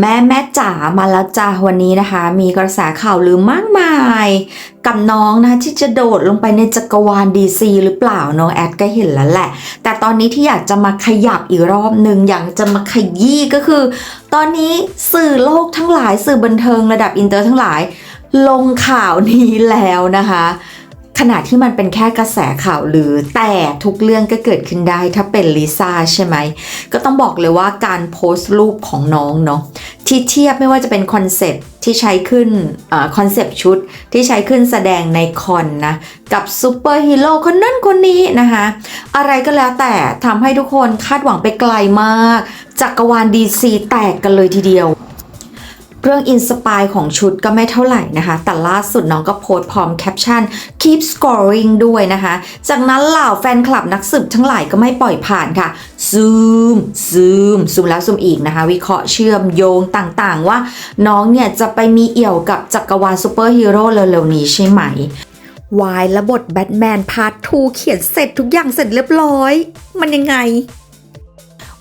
แม่แม่จ๋ามาแล้วจ้าวันนี้นะคะ มีกระแสข่าวลือมากมาย กับน้องนะคะที่จะโดดลงไปในจักรวาลดีซีหรือเปล่าน้องแอดก็เห็นแล้วแหละ แต่ตอนนี้ที่อยากจะมาขยับอีกรอบหนึ่งอยากจะมาขยี้ก็คือ ตอนนี้สื่อโลกทั้งหลายสื่อบันเทิงระดับอินเตอร์ทั้งหลาย ลงข่าวนี้แล้วนะคะ ขณะที่มันเป็นแค่กระแสข่าวลือแต่ทุกเรื่องก็เกิดขึ้นได้ถ้าเป็นลิซ่าใช่ไหม ก็ต้องบอกเลยว่าการโพสต์รูปของน้องเนาะที่เทียบไม่ว่าจะเป็นคอนเซปที่ใช้ขึ้นคอนเซปชุดที่ใช้ขึ้นแสดงในคอนนะกับซูเปอร์ฮีโร่คนนั้นคนนี้นะคะอะไรก็แล้วแต่ทำให้ทุกคนคาดหวังไปไกลมากจักรวาลดีซีแตกกันเลยทีเดียว เรื่องอินสปายของชุดก็ไม่เท่าไหร่นะคะ แต่ล่าสุดน้องก็โพสต์พร้อมแคปชั่น keep scoring ด้วยนะคะ จากนั้นเหล่าแฟนคลับนักสืบทั้งหลายก็ไม่ปล่อยผ่านค่ะ ซูม ซูม ซูมแล้วซูมอีกนะคะ วิเคราะห์เชื่อมโยงต่างๆ ว่าน้องเนี่ยจะไปมีเอี่ยวกับจักรวาลซูเปอร์ฮีโร่เร็วๆนี้ใช่ไหมวายและบทแบทแมนพาร์ท2เขียนเสร็จทุกอย่างเสร็จเรียบร้อย มันยังไง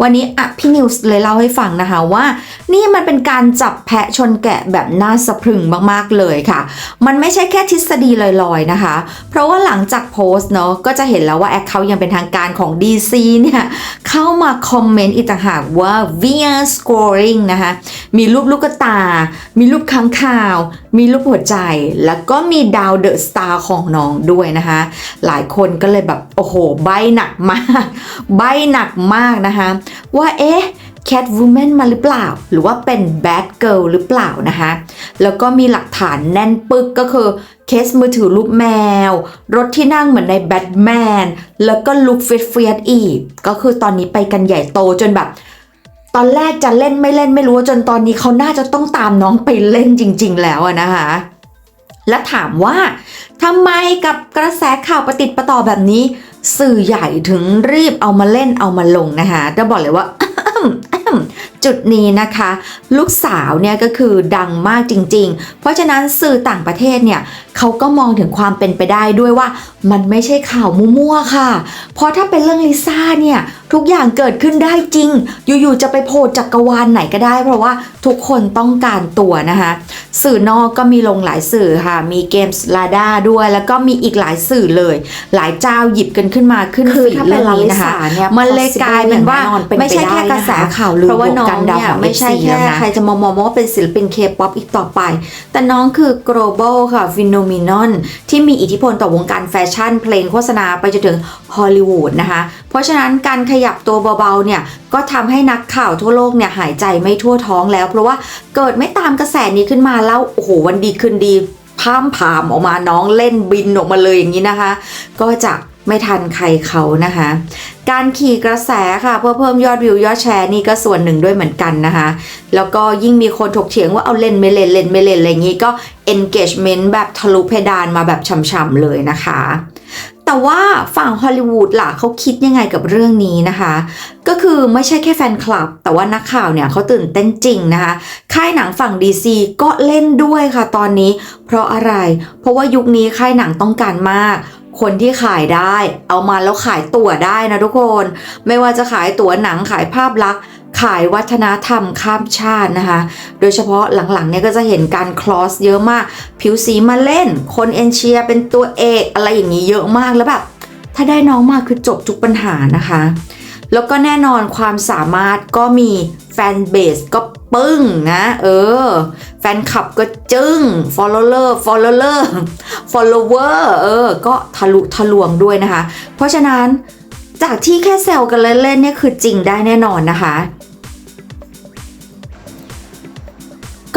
วันนี้อะพี่นิวส์เลยเล่าให้ฟังนะคะว่า นี่มันเป็นการจับแพะชนแกะแบบน่าสะพรึงมากๆเลยค่ะ มันไม่ใช่แค่ทฤษฎีลอยๆนะคะ เพราะว่าหลังจากโพสต์เนาะก็จะเห็นแล้วว่าแอคเคาท์ยังเป็นทางการของ DC เนี่ยเข้ามาคอมเมนต์อีกต่างหากว่า via scoring นะคะมีรูปลูกตา มีรูปค้างคาว มีรูปหัวใจ แล้วก็มีดาวเดอะสตาร์ของน้องด้วยนะคะ หลายคนก็เลยแบบ โอ้โห ใบหนักมาก ใบหนักมากนะคะว่าเอ๊ะ Catwoman มาหรือเปล่า หรือว่าเป็น Bad Girl หรือเปล่านะคะ แล้วก็มีหลักฐานแน่นปึกก็คือเคสมือถือรูปแมว รถที่นั่งเหมือนในแบทแมนแล้วก็ลุคเฟียเฟียอีก ก็คือตอนนี้ไปกันใหญ่โตจนแบบตอนแรกจะเล่นไม่เล่นไม่รู้จนตอนนี้เขาน่าจะต้องตามน้องไปเล่นจริง ๆ แล้วนะคะ และถามว่าทำไมกับกระแสข่าวประติดประต่อแบบนี้ สื่อใหญ่ถึงรีบเอามาเล่นเอามาลงนะคะจะบอกเลยว่า จุดนี้นะคะ ลูกสาวเนี่ยก็คือดังมากจริง ๆ เพราะฉะนั้นสื่อต่างประเทศเนี่ยเขาก็มองถึงความเป็นไปได้ด้วยว่ามันไม่ใช่ข่าวมั่วๆค่ะ เพราะถ้าเป็นเรื่องลิซ่าเนี่ยทุกอย่างเกิดขึ้นได้จริง อยู่ๆจะไปโผล่จักรวาลไหนก็ได้ เพราะว่าทุกคนต้องการตัวนะคะ สื่อนอกก็มีลงหลายสื่อค่ะ มีเกมส์ลาด้าด้วย แล้วก็มีอีกหลายสื่อเลย หลายเจ้าหยิบกันขึ้นมาขึ้นคือฟีดถ้าเป็นเรื่องนี้นะคะลาลิสาเนี่ยมันเลยกลายเป็นว่า possible อย่างแน่นอนเป็นไปไม่ใช่แค่ได้กระแสนะคะข่าวลือเพราะว่าน้องกันดาวเนี่ยของไม่ใช่ FC แค่แล้วนะใครจะมามองว่าเป็นศิลปินเคป๊อปอีกต่อไป แต่น้องคือ global ค่ะ phenomenon ที่มีอิทธิพลต่อวงการแฟชั่น เพลงโฆษณาไปจนถึงฮอลลีวูดนะคะ เพราะฉะนั้นการขยับตัวเบาๆเนี่ยก็ทำให้นักข่าวทั่วโลกเนี่ยหายใจไม่ทั่วท้องแล้ว เพราะว่าเกิดไม่ตามกระแสนี้ขึ้นมาแล้วโอ้โหวันดีคืนดีพามพามออกมาน้องเล่นบินออกมาเลยอย่างนี้นะคะ ก็จะ ไม่ทันใครเขานะคะ การขี่กระแสค่ะเพื่อเพิ่มยอดวิวยอดแชร์นี่ก็ส่วนหนึ่งด้วยเหมือนกันนะคะ แล้วก็ยิ่งมีคนถกเถียงว่าเอาเล่นไม่เล่นเล่นไม่เล่นอะไรอย่างนี้ก็ engagement แบบทะลุเพดานมาแบบช่ำๆเลยนะคะแต่ว่าฝั่งฮอลลีวูดล่ะเขาคิดยังไงกับเรื่องนี้นะคะ ก็คือไม่ใช่แค่แฟนคลับ แต่ว่านักข่าวเนี่ยเขาตื่นเต้นจริงนะคะ ค่ายหนังฝั่ง DC ก็เล่นด้วยค่ะตอนนี้ เพราะอะไร เพราะว่ายุคนี้ค่ายหนังต้องการมาก คนที่ขายได้ เอามาแล้วขายตั๋วได้นะทุกคน ไม่ว่าจะขายตั๋วหนังขายภาพลักษณ์ขายวัฒนธรรมข้ามชาตินะคะ โดยเฉพาะหลังๆเนี่ยก็จะเห็นการคลอสเยอะมาก ผิวสีมาเล่น คนเอนเชียเป็นตัวเอกอะไรอย่างนี้เยอะมากแล้วแบบถ้าได้น้องมาคือจบทุกปัญหานะคะ แล้วก็แน่นอนความสามารถก็มีแฟนเบสก็ปึ้งนะ เออ แฟนคลับก็จึ้ง follower follower follower เออ ก็ทะลุทะลวงด้วยนะคะ เพราะฉะนั้นจากที่แค่แซวกันเล่นๆเนี่ยคือจริงได้แน่นอนนะคะ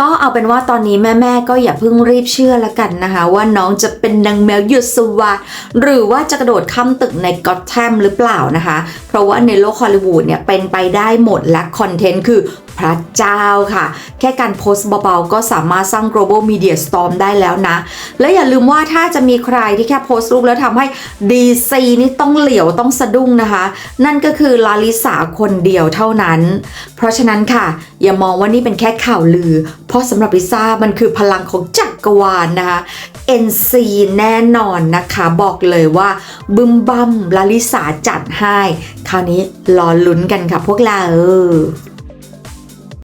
ก็เอาเป็นว่าตอนนี้แม่ๆก็อย่าเพิ่งรีบเชื่อละกันนะคะ ว่าน้องจะเป็นนางแมวหยุดสวัสดหรือว่าจะกระโดดข้ามตึกในก็อตแทมหรือเปล่านะคะ เพราะว่าในโลกฮอลลีวูดเนี่ยเป็นไปได้หมดและคอนเทนต์คือพระเจ้าค่ะ แค่การโพสต์เบาๆก็สามารถสร้าง global media storm ได้แล้วนะ และอย่าลืมว่าถ้าจะมีใครที่แค่โพสต์รูปแล้วทำให้ DC นี่ต้องเหลียวต้องสะดุ้งนะคะ นั่นก็คือลาลิสาคนเดียวเท่านั้น เพราะฉะนั้นค่ะ อย่ามองว่านี่เป็นแค่ข่าวลือเพราะสำหรับลิซ่ามันคือพลังของจักรวาลนะคะ NC แน่นอนนะคะบอกเลยว่า บึมบัมลาลิสาจัดให้ คราวนี้รอลุ้นกันค่ะพวกเรา